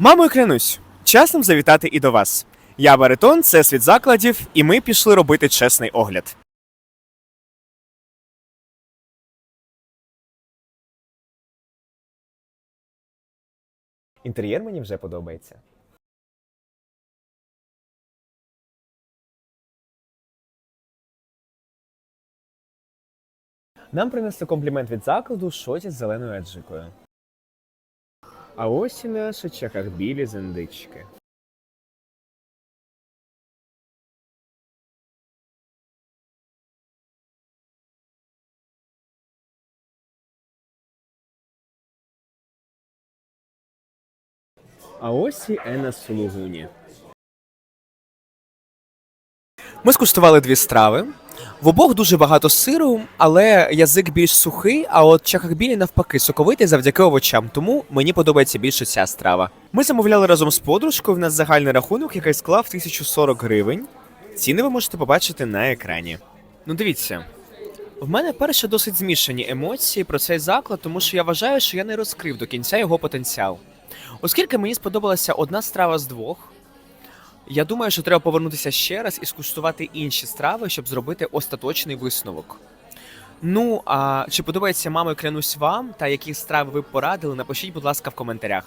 Мамою клянусь, час нам завітати і до вас. Я Баритон, це світ закладів, і ми пішли робити чесний огляд. Інтер'єр мені вже подобається. Нам принесли комплімент від закладу шоті з зеленою аджикою. А ось і наші чахарбілі з індички. А ось і Ена Сулугуні. Ми скуштували дві страви. В обох дуже багато сиру, але язик більш сухий, а от чахарбілі навпаки соковитий завдяки овочам, тому мені подобається більше ця страва. Ми замовляли разом з подружкою, в нас загальний рахунок, який склав 1040 гривень. Ціни ви можете побачити на екрані. Ну дивіться, в мене перше досить змішані емоції про цей заклад, тому що я вважаю, що я не розкрив до кінця його потенціал. Оскільки мені сподобалася одна страва з двох, я думаю, що треба повернутися ще раз і скуштувати інші страви, щоб зробити остаточний висновок. Ну, а чи подобається мамою клянусь вам та які страви ви б порадили, напишіть, будь ласка, в коментарях.